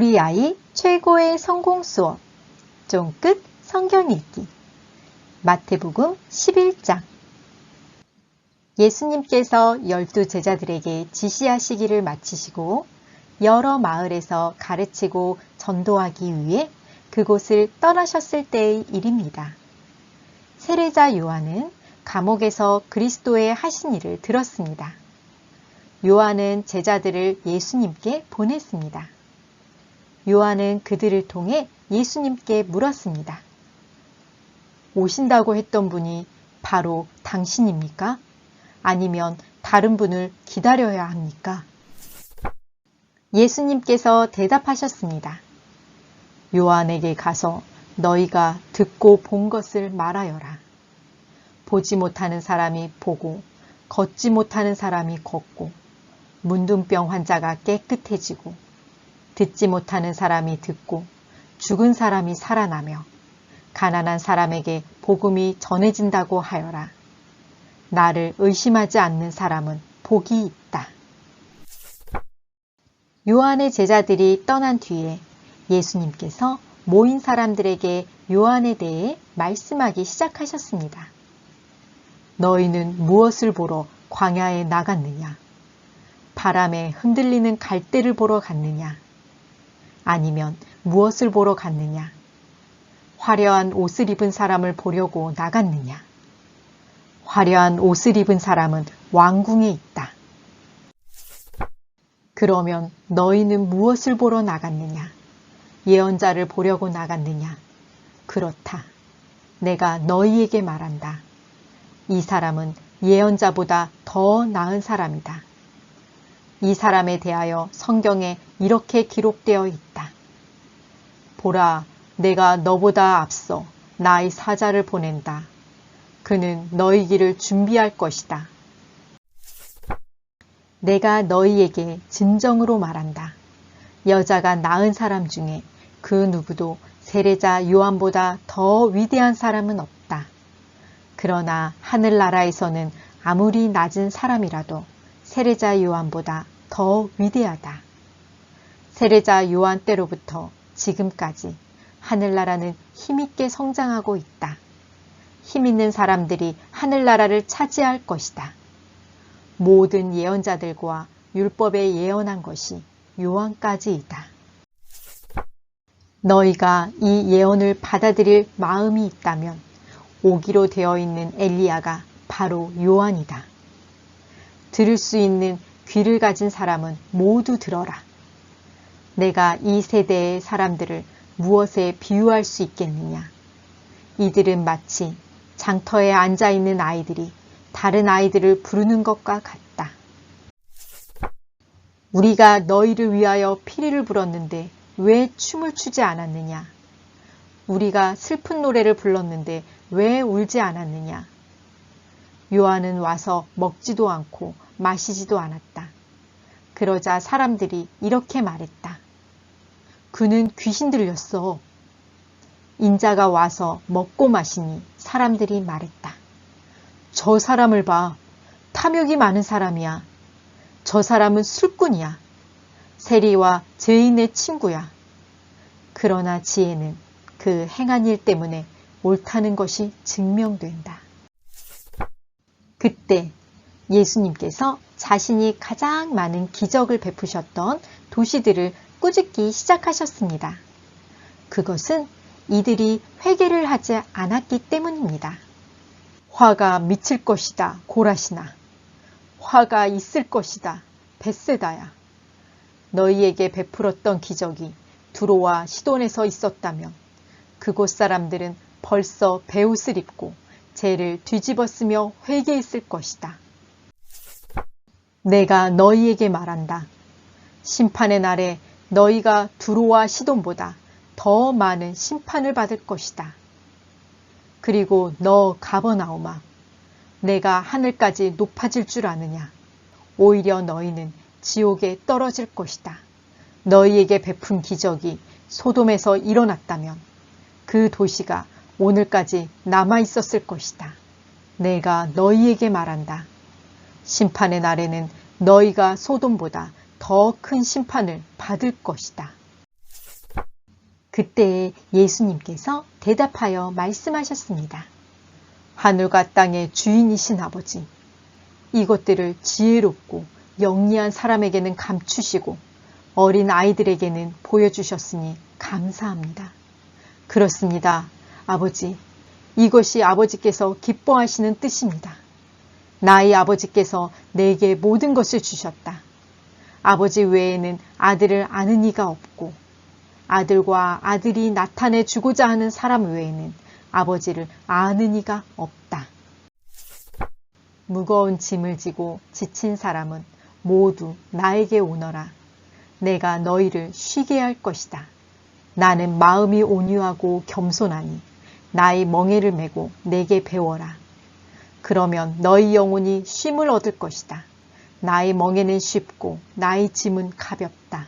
우리 아이 최고의 성공 수업 쫑끝 성경 읽기 마태복음 11장 예수님께서 열두 제자들에게 지시하시기를 마치시고 여러 마을에서 가르치고 전도하기 위해 그곳을 떠나셨을 때의 일입니다. 세례자 요한은 감옥에서 그리스도의 하신 일을 들었습니다. 요한은 제자들을 예수님께 보냈습니다. 요한은 그들을 통해 예수님께 물었습니다. 오신다고 했던 분이 바로 당신입니까? 아니면 다른 분을 기다려야 합니까? 예수님께서 대답하셨습니다. 요한에게 가서 너희가 듣고 본 것을 말하여라. 보지 못하는 사람이 보고 걷지 못하는 사람이 걷고 문둥병 환자가 깨끗해지고 듣지 못하는 사람이 듣고 죽은 사람이 살아나며 가난한 사람에게 복음이 전해진다고 하여라. 나를 의심하지 않는 사람은 복이 있다. 요한의 제자들이 떠난 뒤에 예수님께서 모인 사람들에게 요한에 대해 말씀하기 시작하셨습니다. 너희는 무엇을 보러 광야에 나갔느냐? 바람에 흔들리는 갈대를 보러 갔느냐? 아니면 무엇을 보러 갔느냐? 화려한 옷을 입은 사람을 보려고 나갔느냐? 화려한 옷을 입은 사람은 왕궁에 있다. 그러면 너희는 무엇을 보러 나갔느냐? 예언자를 보려고 나갔느냐? 그렇다. 내가 너희에게 말한다. 이 사람은 예언자보다 더 나은 사람이다. 이 사람에 대하여 성경에 이렇게 기록되어 있다. 보라, 내가 너보다 앞서 나의 사자를 보낸다. 그는 너희 길을 준비할 것이다. 내가 너희에게 진정으로 말한다. 여자가 낳은 사람 중에 그 누구도 세례자 요한보다 더 위대한 사람은 없다. 그러나 하늘나라에서는 아무리 낮은 사람이라도 세례자 요한보다 더 위대하다. 세례자 요한 때로부터 지금까지 하늘나라는 힘있게 성장하고 있다. 힘있는 사람들이 하늘나라를 차지할 것이다. 모든 예언자들과 율법에 예언한 것이 요한까지이다. 너희가 이 예언을 받아들일 마음이 있다면 오기로 되어 있는 엘리야가 바로 요한이다. 들을 수 있는 귀를 가진 사람은 모두 들어라. 내가 이 세대의 사람들을 무엇에 비유할 수 있겠느냐? 이들은 마치 장터에 앉아 있는 아이들이 다른 아이들을 부르는 것과 같다. 우리가 너희를 위하여 피리를 불었는데 왜 춤을 추지 않았느냐? 우리가 슬픈 노래를 불렀는데 왜 울지 않았느냐? 요한은 와서 먹지도 않고 마시지도 않았다. 그러자 사람들이 이렇게 말했다. 그는 귀신 들렸어. 인자가 와서 먹고 마시니 사람들이 말했다. 저 사람을 봐. 탐욕이 많은 사람이야. 저 사람은 술꾼이야. 세리와 죄인의 친구야. 그러나 지혜는 그 행한 일 때문에 옳다는 것이 증명된다. 그때 예수님께서 자신이 가장 많은 기적을 베푸셨던 도시들을 꾸짖기 시작하셨습니다. 그것은 이들이 회개를 하지 않았기 때문입니다. 화가 미칠 것이다, 고라시나. 화가 있을 것이다, 베세다야. 너희에게 베풀었던 기적이 두로와 시돈에서 있었다면 그곳 사람들은 벌써 배옷을 입고 죄를 뒤집었으며 회개했을 것이다. 내가 너희에게 말한다. 심판의 날에 너희가 두로와 시돈보다 더 많은 심판을 받을 것이다. 그리고 너 가버나오마, 내가 하늘까지 높아질 줄 아느냐? 오히려 너희는 지옥에 떨어질 것이다. 너희에게 베푼 기적이 소돔에서 일어났다면 그 도시가 오늘까지 남아 있었을 것이다. 내가 너희에게 말한다. 심판의 날에는 너희가 소돔보다 더 큰 심판을 받을 것이다. 그때 예수님께서 대답하여 말씀하셨습니다. 하늘과 땅의 주인이신 아버지, 이것들을 지혜롭고 영리한 사람에게는 감추시고 어린 아이들에게는 보여주셨으니 감사합니다. 그렇습니다. 아버지, 이것이 아버지께서 기뻐하시는 뜻입니다. 나의 아버지께서 내게 모든 것을 주셨다. 아버지 외에는 아들을 아는 이가 없고 아들과 아들이 나타내 주고자 하는 사람 외에는 아버지를 아는 이가 없다. 무거운 짐을 지고 지친 사람은 모두 나에게 오너라. 내가 너희를 쉬게 할 것이다. 나는 마음이 온유하고 겸손하니 나의 멍에를 메고 내게 배워라. 그러면 너희 영혼이 쉼을 얻을 것이다. 나의 멍에는 쉽고 나의 짐은 가볍다.